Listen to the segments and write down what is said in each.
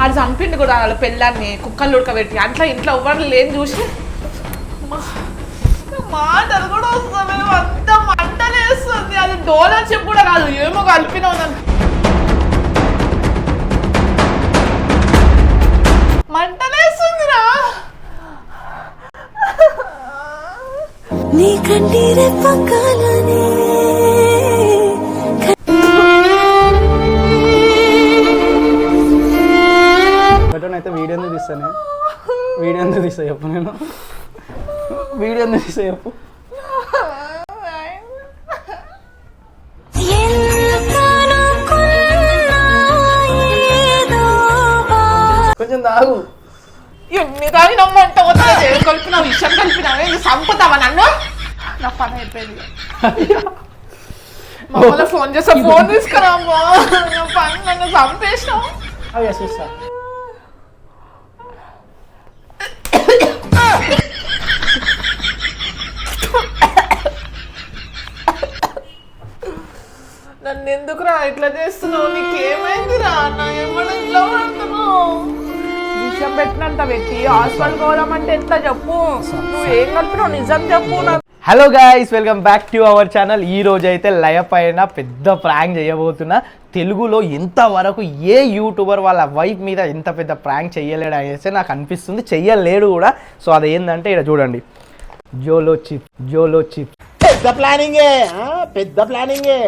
అది చంపిండు కూడా వాళ్ళ పెళ్ళాన్ని కుక్కలు ఉడకబెట్టి. అట్లా ఇంట్లో ఎవరు లేని చూసి మాటలు కూడా వస్తుంది అంత మంటలేస్తుంది అది డోలర్ చెప్పు కూడా కాదు ఏమో కలిపిన మంటలేస్తుందిరా నీ కంటి రెప్పకాలనే బట్ అయితే వీడియో ఎందుకు తీస్తానే? వీడియో ఎందుకు తీస్తా చెప్పు నేను. వీడియో ఎందుకు తీస్తా చెప్పు. కొంచెం తాగు. ఎన్ని తాగినా మంట వస్తుంది ఏం కలిపినావు విషయం కలిపినావు ఏంది చంపుతావా నన్ను? నా పని అయిపోయింది. మమ్మల్ని ఫోన్ చేస్తా ఫోన్ తీసుకురా అమ్మా నా పని నన్ను చంపేసినావు. అవి వేసిస్తా ఎందుకురా ఇట్లా చేస్తున్నావు? నీకేమైందిరా? నా ఏమన్నా ఇట్లా పడుతున్నావు. విషయం పెట్టినంత పెట్టి హాస్పిటల్ పోదామంటే ఎట్లా చెప్పు? నువ్వు ఏం కలిపినావు నిజం చెప్పు నాకు. Hello guys welcome back to our channel ఈ రోజు అయితే లయ పైన పెద్ద ప్రాంక్ చేయబోతున్నా. తెలుగులో ఎంతవరకు ఏ యూట్యూబర్ వాళ్ళ వైఫ్ మీద ఎంత పెద్ద ప్రాంక్ చేయలేడు అనేసి నాకు అనిపిస్తుంది. చెయ్యలేడు కూడా. సో అది ఏంటంటే ఇక్కడ చూడండి. జోలో చిప్ జోలో చిప్ పెద్ద ప్లానింగే ఆ, పెద్ద ప్లానింగే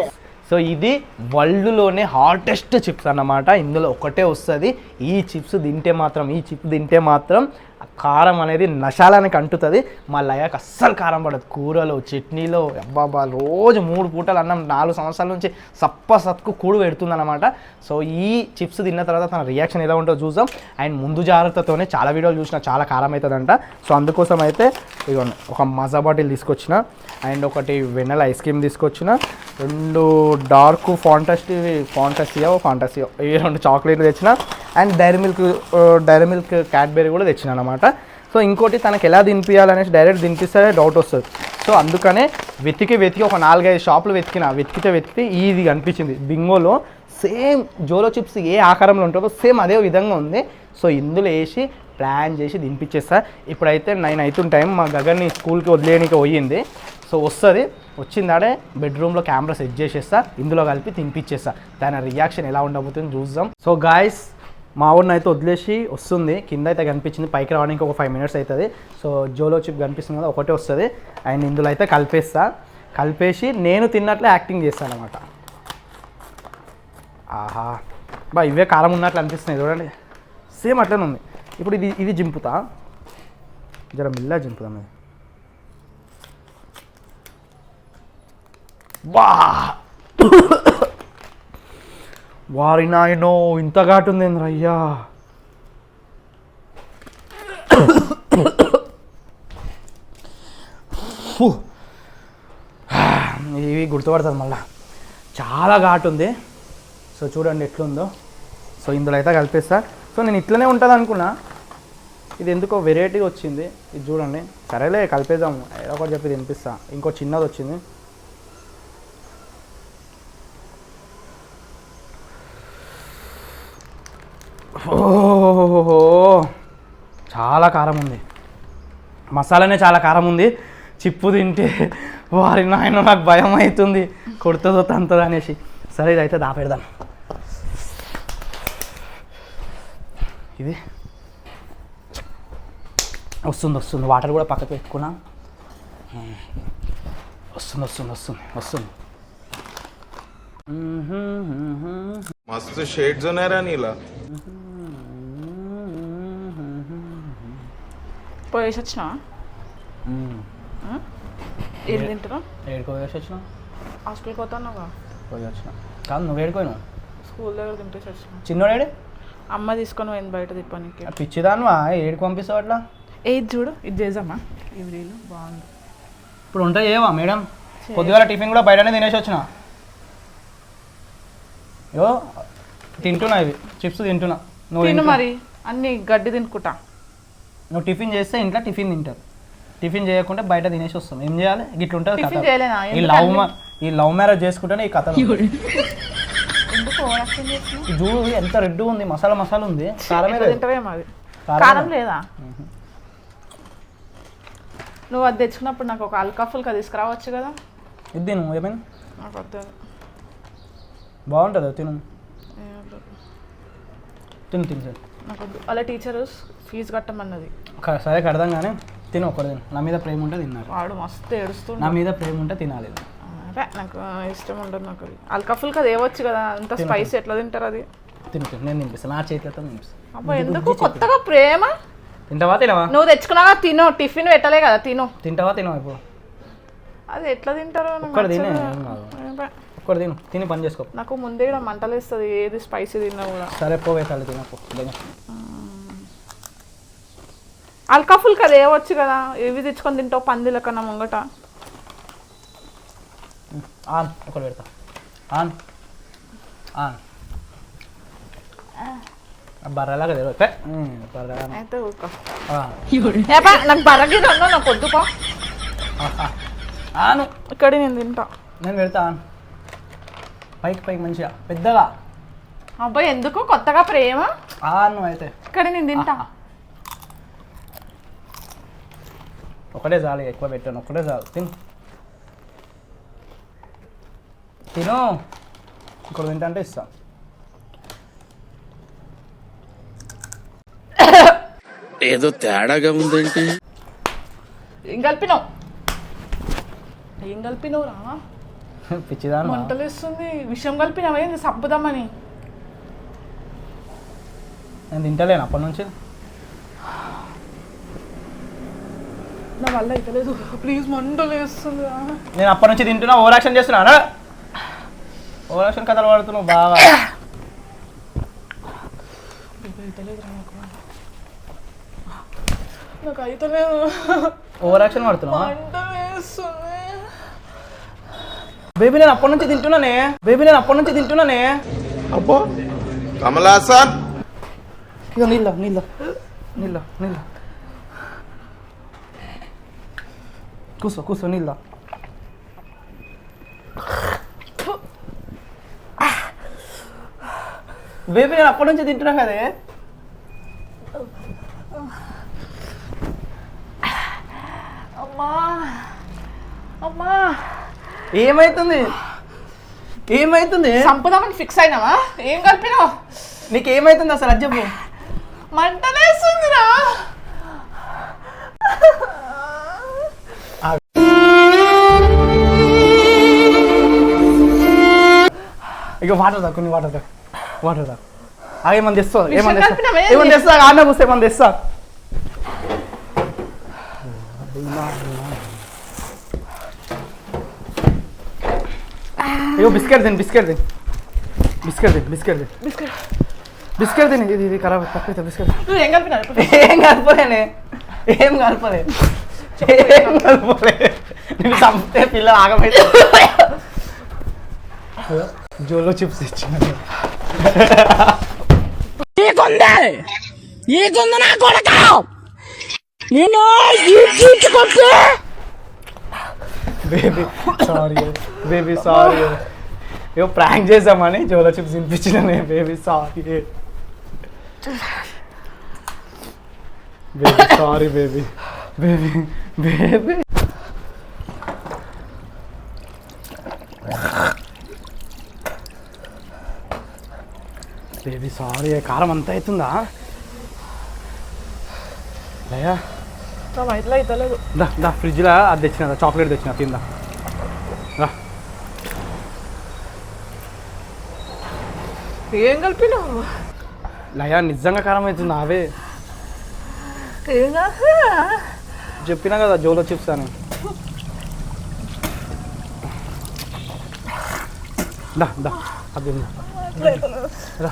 సో ఇది వరల్డ్లోనే హాటెస్ట్ చిప్స్ అన్నమాట. ఇందులో ఒకటే వస్తుంది. ఈ చిప్స్ తింటే మాత్రం ఈ చిప్ తింటే మాత్రం కారం అనేది నశాలానికి అంటుతుంది. మా లయకు అస్సలు కారం పడదు. కూరలో చట్నీలో అబ్బాబా రోజు మూడు పూటలు అన్నం నాలుగు సంవత్సరాల నుంచి సప్ప సత్కు కూడు పెడుతుంది అనమాట సో ఈ చిప్స్ తిన్న తర్వాత తన రియాక్షన్ ఎలా ఉంటుందో చూద్దాం. అండ్ ముందు జాగ్రత్తతోనే చాలా వీడియోలు చూసిన చాలా కారం అవుతుందంట. సో అందుకోసం అయితే ఇదిగోండి ఒక మజా బాటిల్ తీసుకొచ్చిన. అండ్ ఒకటి వెన్నెల ఐస్ క్రీమ్ తీసుకొచ్చిన. రెండు డార్క్ ఫాంటస్టీ ఫాంటసియో ఫాంటసియో ఇవి రెండు చాక్లెట్లు తెచ్చిన. And dairy milk dairy milk Cadbury కూడా తెచ్చిన అనమాట సో ఇంకోటి తనకి ఎలా తినిపించాలనేసి డైరెక్ట్ దినిపిస్తే డౌట్ వస్తుంది. సో అందుకనే వెతికి వెతికి ఒక నాలుగైదు షాపులు వెతికిన వెతికితే వెతికితే ఇది కనిపించింది బింగోలో సేమ్ జోలో చిప్స్ ఏ ఆకారంలో ఉంటుందో సేమ్ అదే విధంగా ఉంది. సో ఇందులో వేసి ప్లాన్ చేసి తినిపించేస్తా ఇప్పుడైతే నైన్ అవుతున్న టైం మా గగన్ని స్కూల్కి వదిలేయడానికి పోయింది. సో వస్తుంది వచ్చిందాడే బెడ్రూమ్లో కెమెరా సెట్ చేసేస్తా ఇందులో కలిపి తినిపించేస్తా దాని రియాక్షన్ ఎలా ఉండబోతుంది చూద్దాం. సో గాయస్ మా ఊరిని అయితే వదిలేసి వస్తుంది. కింద అయితే కనిపించింది పైకి రావడానికి ఒక ఫైవ్ మినిట్స్ అవుతుంది. సో జోలో చిప్ కనిపిస్తుంది కదా ఒకటే వస్తుంది. అండ్ ఇందులో అయితే కలిపేస్తా. కలిపేసి నేను తిన్నట్లే యాక్టింగ్ చేస్తాను అనమాట ఆహా. బా ఇవే కారం ఉన్నట్లు అనిపిస్తున్నాయి చూడండి. సేమ్ అట్లనే ఉంది. ఇప్పుడు ఇది ఇది జింపుతా. జర మిల్లా జింపుదాం ఇది బా! వారి నాయనో ఇంత ఘాటు ఉంది అయ్యా ఇవి గుర్తుపడుతుంది మళ్ళా. చాలా ఘాటు ఉంది సో చూడండి ఎట్లుందో. సో ఇందులో అయితే కలిపేస్తా. సో నేను ఇట్లనే ఉంటుంది అనుకున్నా ఇది ఎందుకో వెరైటీగా వచ్చింది. ఇది చూడండి. సరేలే కలిపేద్దాం ఏదో ఒకటి చెప్పి తినిపిస్తా. ఇంకో చిన్నది వచ్చింది ఓహో చాలా కారం ఉంది. మసాలానే చాలా కారం ఉంది. చిప్పు తింటే వారి నాయన నాకు భయం అవుతుంది. కొడుతుందో తంతదో అనేసి. సరే అయితే దాపెడదాం. ఇది. వస్తుంది వస్తుంది. వాటర్ కూడా పక్కకు పెట్టుకున్నాం. వస్తుంది వస్తుంది వస్తుంది వస్తుంది. మస్తు షేడ్స్ ఉన్నారా నీలా. పోయేసి వచ్చినా ఏం తింటున్నావు? ఏడుకో వేసి వచ్చిన హాస్టల్కి పోతున్నావుగా పోయి వచ్చిన కాదు నువ్వు ఏడుకోను స్కూల్ దగ్గర తింటేసి వచ్చిన చిన్నోడేడు? అమ్మ తీసుకొని పోయింది బయట తిప్పనికి. పిచ్చిదానువా? ఏడుకు పంపిస్తావు అట్లా? ఏది చూడు ఇది ఈ రీలు బాగుంది. ఇప్పుడు ఉంటాయి ఏవా మేడం? పొద్దుగాల టిఫిన్ కూడా బయటనే తినేసి వచ్చిన యో తింటున్నా ఇవి. చిప్స్ తింటున్నా. నువ్వు మరి. అన్ని గడ్డి తినుకుంటా. నువ్వు టిఫిన్ చేస్తే ఇంట్లో టిఫిన్ తింటారు. టిఫిన్ చేయకుండా బయట తినేసి వస్తాం. ఏం చేయాలి? గిట్ల ఉంటుంది టిఫిన్ కథ చేయలేనా? ఈ లవ్ ఈ లవ్ మ్యారేజ్ చేసుకుంటేనే ఈ కథ ఎందుకు చేస్తున్నావు? చూడు ఎంత రెడ్ ఉంది? మసాలా మసాలా ఉంది. కారమే ఎట్లా లేదు. తింటావేమో అది? కారం కారం లేదా. నువ్వు అది తెచ్చుకున్నప్పుడు నాకు ఒక అల్కాఫుల్గా తీసుకురావచ్చు కదా? ఇది తిను ఏమైనా నాకు వద్దు బాగుంటుంది తిను. ఏ వద్దు. తిను తిను నాకు వద్దు. అలా టీచర్ ఫీజు కట్టమన్నది. సరే కడదాం కానీ తిను ఒక్కటి తిను. నా మీద ప్రేమ ఉంటే తిన్నారు. వాడు మస్తు ఏడుస్తుండు. నా మీద ప్రేమ ఉంటే తినాలి. అదే నాకు ఇష్టం ఉండదు నాకు అది. అల్కాఫుల్గా తేవచ్చు కదా అంత స్పైసీ ఎట్లా తింటారు అది? తిను తిను. నేను తినిపిస్తాను నా చేతితో తినిపిస్తాను అబ్బా ఎందుకు? కొత్తగా ప్రేమ? తింటావా తినవా? నువ్వు తెచ్చుకున్నావా తిను. టిఫిన్ పెట్టలే కదా తిను. తింటావా తినవా ఇప్పుడు? అది ఎట్లా తింటారో నాకు తినే నచ్చదు. ఏం కాదు. తిను. తిని పని చేసుకో. నాకు ముందే కూడా మంటలేస్తుంది. ఏది స్పైసీ తిన్నా కూడా. సరే పోవే తల్లి తినకు. అల్కాఫుల్ కదా ఏవచ్చు కదా? ఏవి తెచ్చుకొని తింటావు పందిల కన్నా ముంగట. ఆన్ ఒకటి పెడతా. ఆన్. ఆన్. బర్రెలాగా తెలియదు బర్రెలా అయితే ఊరుకో. నాకు బరగి రన్ను నాకు వద్దుకో ఆను. ఇక్కడ నేను తింటా. నేను పెడతా ఆన్. పైకి పైకి మంచిగా. పెద్దగా. అబ్బాయి ఎందుకు? కొత్తగా ప్రేమ? ఆను అయితే. ఇక్కడ నేను తింటా. ఒకటే చాలు ఎక్కువ పెట్టాను. ఒకటే చాలు. తిను. తిను. ఇంకోటి తింటా అంటే ఇస్తా. ఏదో తేడాగా ఉందేంటి? ఏం కలిపినావు? ఏం కలిపినావు రా? పిచ్చిదాను మంటలేస్తుంది. విషయం కలిపినావు? ఏంది సబ్బుదామని నేను తింటలేను అప్పటి నుంచి. నా వల్ల అయితే లేదు ప్లీజ్ మంటలేస్తుంది రా నేను అప్పటి నుంచి తింటున్నా ఓవర్ యాక్షన్ చేస్తున్నాను ఓవర్ యాక్షన్ కథలు పడుతున్నావు బాగా నాకు అయితే లేదు ఓవర్ యాక్షన్ మంటలేస్తుంది బేబీ నేను అప్పటి నుంచి తింటున్నానే. బేబీ నేను అప్పటి నుంచి తింటున్నానే. అబ్బో కమలాసన్. ఇక నీళ్ళ నీళ్ళ నీళ్ళ నీళ్ళ కూర్చో కూర్చో నీళ్ళ బేబీ నేను అప్పటి నుంచి తింటున్నా కదే అమ్మా అమ్మా ఏమైతుంది ఏమైతుంది సంపదామని ఫిక్స్ అయినావా ఏం కలిపినావు నీకు ఏమైతుంది అసలు అది చెప్పు మంటలేస్తుందిరా ఇక వాటర్ తా కొన్ని వాటర్ తా వాటర్ తా ఆ ఏమని తెస్తా? విషయం ఏమని తెస్తా? కలిపినావా ఏంది? ఏమని తెస్తా. ఆన్న కూస్తే ఏమని తెస్తా? ఇగో బిస్కెట్ తిని బిస్కెట్ తిని. బిస్కెట్ తిని బిస్కెట్ తిని. బిస్కెట్. బిస్కెట్ తిని ఇది ఇది ఖరాబ్ తక్కువ బిస్కెట్ నువ్వు ఏం కలిపినావు ఇప్పుడు? ఏం కలపలేనే. ఏం కలపలే. ఏం కలపలే. నేను చంపితే పిల్ల ఆగమైతే. జోలో చిప్స్ ఇచ్చిన బేబీ సారీ బేబీ సారీ ఏవో ప్రాంక్ చేసామని Jolo chips తినిపించిన baby sorry baby sorry baby baby baby baby sorry కారం అంతా అవుతుందా? లయా? దా దా ఫ్రిడ్జ్లో అది తెచ్చిన చాక్లెట్ తెచ్చిన తిందా? రా ఏం కలిపినావు? లయా నిజంగా కారం అవుతుంది? అవే. చెప్పినా కదా జోలో చిప్స్ అని. దా దా అది. రా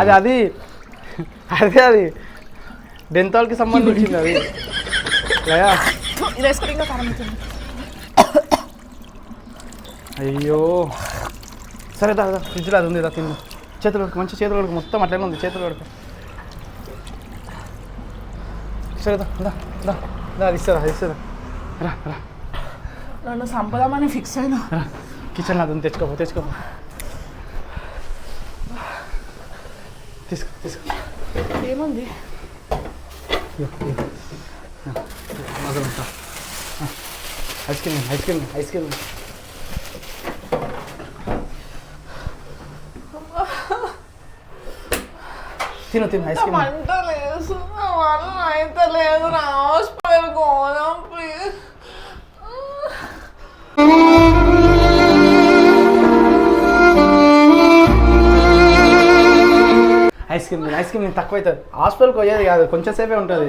అది అది. అదే అది. డెంతాల్కి సంబంధించింది అది. అయ్యో. సరే దా ఫ్రిడ్జ్లో అది ఉంది దా తిన్న చేతులు మంచి చేతులు మొత్తం అట్లనే ఉంది చేతులు కడుకు సరే దా దా దా దా అది ఇస్తారా ఇస్తారా? రా రా. నన్ను సంపదామని ఫిక్స్ అయినా. రా కిచెన్లో అది ఉంది, తెచ్చుకోపో తెచ్చుకోపో. తీసుకో తీసుకో. ఏముంది? ఉంటా. Ice cream ice cream ice cream. తిను తిను ఐస్ క్రీమ్. నా వల్ల అయితే లేదు. నా హాస్పిటల్ పోదాం ప్లీజ్ ఐస్ క్రీమ్ తిను. ఐస్ క్రీమ్ తిను. తక్కువ అవుతుంది హాస్పిటల్కి పోయేది కాదు. కొంచెం సేపే ఉంటుంది.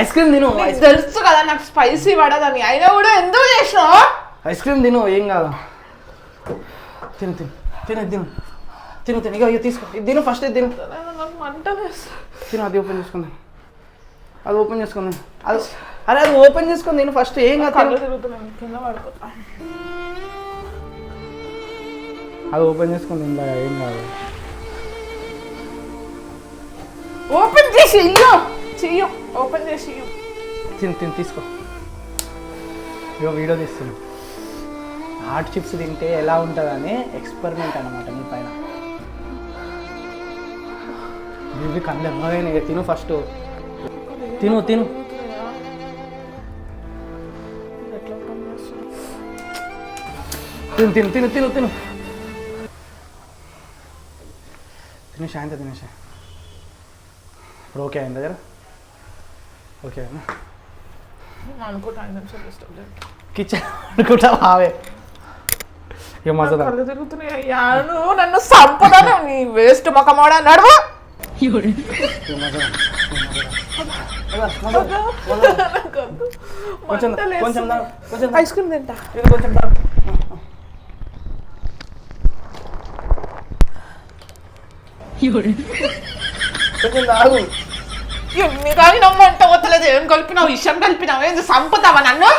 ఐస్ క్రీమ్ తిను. నీకు ఐస్ తెలుసు కదా నాకు స్పైసీ పడదని అయినా కూడా ఎందుకు చేసినావు? ఐస్ క్రీమ్ తిను. ఏం కాదు. తిను తిను. తిను తిను. తిను తిను. ఇక తీసుకో. ఇది తిను ఫస్ట్ ఇది తిను. తిను అది ఓపెన్ చేసుకుంది. అది ఓపెన్ చేసుకుంది. అది అరే అది ఓపెన్ చేసుకుంది నేను ఫస్ట్ ఏం కాదు అది ఓపెన్ చేసుకుంది ఇందా ఏం కాదు. ఓపెన్ చేసి ఇల్లు. చెయ్యు ఓపెన్ చేసి ఇయ్యు. తిను తిను తీసుకో. ఇగో వీడియో తీస్తుంది హాట్ చిప్స్ తింటే ఎలా ఉంటుందని ఎక్స్పెరిమెంట్ అనమాట నీ పైన. ఇవి కళ్ళు ఎమ్మగానే తిను ఫస్ట్ తిను తిను? తిను తిను తిను తిను తిను. తిను శాంత తినేసా ఇప్పుడు ఓకే అయింది దగ్గర ఓకే అయినా. కిచెన్ అనుకుంటా బావే. ఇక మజా కళ్ళు తిరుగుతున్నాయి. అయ్యా నువ్వు నన్ను సంపదాను. నీ వేస్ట్ మొక్కమోడా నడువు. కొంచెం కొంచెం కొంచెం ఐస్ క్రీమ్ తింటా ఇది కొంచెం కొంచెం తాగు కానీ నమ్మంట వద్దలేదు ఏం కలిపినావు విషయం కలిపినావు ఏంది చంపుతావా నన్ను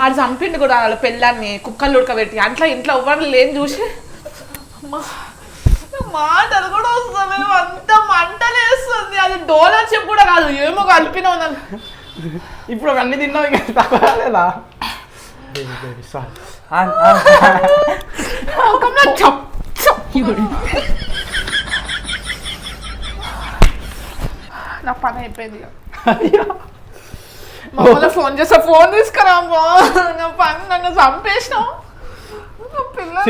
అది చంపిండు కూడా వాళ్ళ పెళ్ళాన్ని కుక్కలు ఉడకబెట్టి అట్లా ఇంట్లో ఎవ్వరు లేని చూసి అమ్మా, మాటలు కూడా వస్తలేవు అంత మంటలేస్తుంది అది డోలర్ చెప్పు కూడా కాదు. ఏమో కలిపినావు నాకు ఇప్పుడు అన్ని తిన్నావు ఇంకా చప్. నా పని అయిపోయింది ఇక. మా అమ్మలో ఫోన్ చేస్తా ఫోన్ తీసుకురా నా పని నన్ను చంపేసినావు. పిల్లలు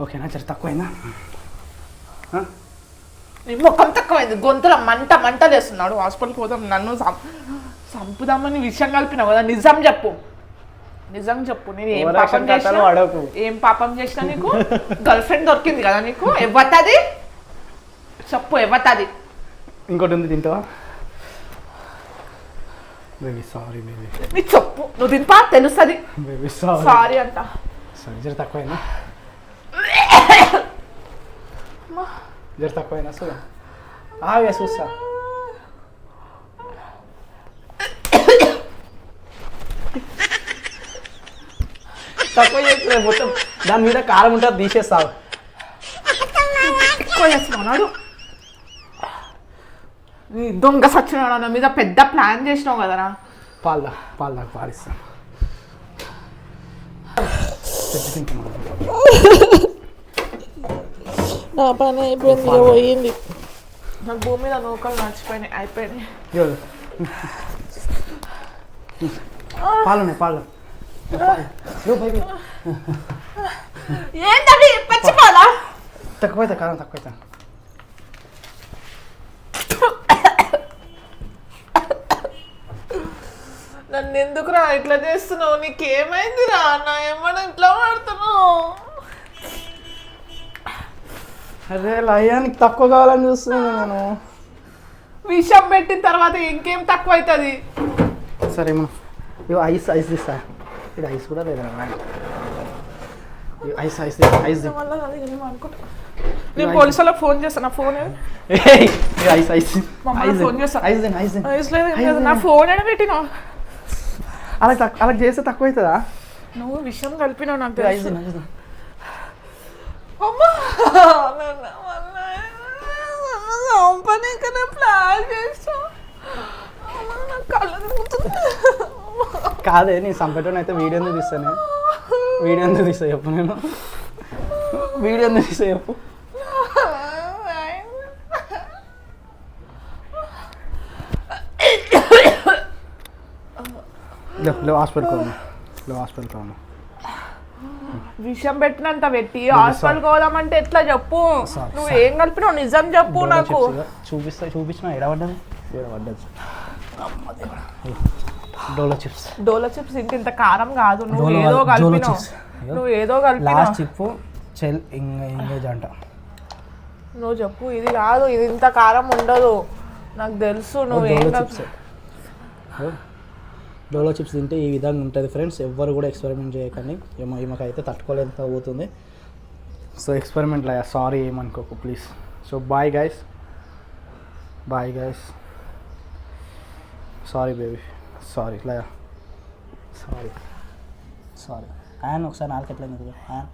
ఓకేనా జర తక్కువైందా? నీ ముఖం తక్కువైంది. గొంతులో మంట మంట చేస్తున్నాడు హాస్పిటల్కి పోదాం నన్ను సం- చంపుదామని విషయం కలిపినావు కదా. నిజం చెప్పు. నిజం చెప్పు. నేను ఏం పాపం చేసినా కథలు అడగకు. ఏం పాపం చేసినా నీకు? గర్ల్ ఫ్రెండ్ దొరికింది కదా నీకు? ఎవ్వతది చెప్పు ఎవ్వతది ఇంకోటి ఉంది తింటావా? బేబీ సారీ బేబీ నీ చెప్పు. నువ్వు తింపా తెలుస్తుంది. బేబీ సారీ సారీ అంట. సరే జర తక్కువైనా జర తక్కువైనా చూడ ఆగే చూస్తా తక్కువ చేస్తే మొత్తం దాని మీద కారం ఉంటుంది తీసేస్తావు ఎక్కువ చేస్తున్నాడు దొంగ సచ్చినాడు నా మీద పెద్ద ప్లాన్ చేసినావు కదరా పాల్దా పాల్దా పాలిస్తా పెద్ద తింటున్నాను నా పని అయిపోయింది ఇక పోయింది. నాకు భూమి మీద నూకలు నడిచిపోయినాయి అయిపోయినాయి. ఇవ్వదు. పాలున్నాయి పాలు. ఏంటది పచ్చిపాలా తక్కువైతే కారం తక్కువైతే నన్ను ఎందుకురా ఇట్లా చేస్తున్నావు? నీకేమైంది రా నా ఏమన్నా ఇట్లా పడుతున్నావు అరే లయానికి తక్కువ కావాలని చూస్తున్నాను నేను. విషం పెట్టిన తర్వాత ఇంకేం తక్కువ అవుతుంది? సరే మనం ఇవి ఐస్ ఐస్ ఇస్తా ఇది ఐస్ కూడా లేదా? Ice ice ice. నేను పోలీసులకు ఫోన్ చేస్తాను నా ఫోన్? Ice ice. ఫోన్ చేస్తా. ఐస్ ఐస్ ఐస్ లేదు. నా ఫోన్ ఏడ పెట్టినావు అలా అలా చేస్తే తక్కువ అవుతుందా? నువ్వు విషయం కలిపినావు నాకు ఐస్ అమ్మా! కంపెనీకి ప్లాన్ చేస్తా. కాదే నీ సంపెట్టని అయితే వీడియో ఎందుకు తీస్తానే వీడియో ఎందుకు తీస్తా చెప్పు నేను? వీడియో ఎందుకు తీస్తా చెప్పు? లేవు హాస్పిటల్ కోను లేవు హాస్పిటల్ కోను విషం పెట్టినంత పెట్టి హాస్పిటల్ పోదామంటే ఎట్లా చెప్పు? నువ్వు ఏం కలిపినావు? నిజం చెప్పు నాకు. చూపిస్తా చూపించిన ఎడబడ్డది ఎడబడ్డది డోలో చిప్స్. డోలో చిప్స్ ఇంత ఇంత కారం కాదు. నువ్వు ఏదో కలిపినావు. నువ్వు ఏదో కలిపినావు. లాస్ట్ చిప్ చెల్ ఇంగ ఇంగేజ్ అంట. నువ్వు చెప్పు ఇది కాదు ఇది ఇంత కారం ఉండదు. నాకు తెలుసు నువ్వు ఏం డోలో చిప్స్ తింటే ఈ విధంగా ఉంటుంది ఫ్రెండ్స్ ఎవ్వరు కూడా ఎక్స్పెరిమెంట్ చేయకండి. ఏమో ఈమెకైతే తట్టుకోలేంత పోతుంది so experiment Laya sorry ఏమనుకోకు please so bye guys bye guys sorry baby sorry Laya sorry sorry ఆయన ఒకసారి నాలుగు ఎట్లా ఆయన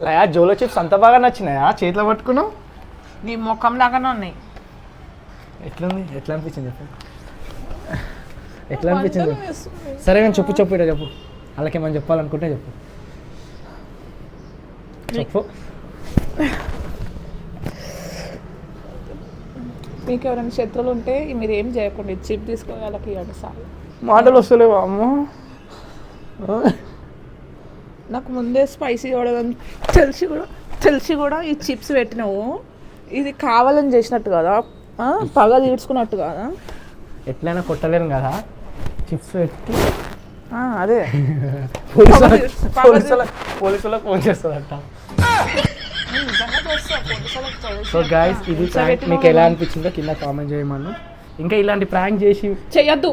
లయా జోలో చిప్స్ అంత బాగా నచ్చినాయా? చేతిలో పట్టుకున్నావు? నీ ముఖం లాగానే ఉన్నాయి. ఎట్లుంది? ఎట్లా అనిపించింది చెప్పు. ఎట్లా అనిపించింది. సరే నేను చెప్పు చెప్పు ఇట చెప్పు. వాళ్ళకి ఏమైనా చెప్పాలనుకుంటే చెప్పు. చెప్పు. మీకు ఎవరైనా శత్రువులు ఉంటే మీరు ఏం చేయకుండా. చిప్ తీసుకొని వాళ్ళకి ఇవ్వండి సార్. మాటలు వస్తలేవు అమ్మ? నాకు ముందే స్పైసీ చూడదని తెలిసి కూడా తెలిసి కూడా ఈ చిప్స్ పెట్టినావు. ఇది కావాలని చేసినట్టు కదా? ఆ? పగ తీర్చుకున్నట్టు కదా? ఎట్లయినా కొట్టలేను కదా? చిప్స్ పెట్టి. అదే. పోలీసులకు ఫోన్ చేస్తుందంట. సో గాయస్ ఇది మీకు ఎలా అనిపించిందో కింద కామెంట్ చేయమను. ఇంకా ఇలాంటి ప్రాంక్ చేసి చెయ్యొద్దు.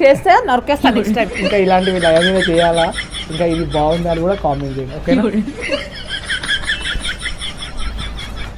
చేస్తే నరికేస్తాను నెక్స్ట్ టైం ఇంకా ఇలాంటివి లయ మీద చేయాలా? ఇంకా ఇది బాగుంది అని కూడా కామెంట్ చేయండి ఓకేనా?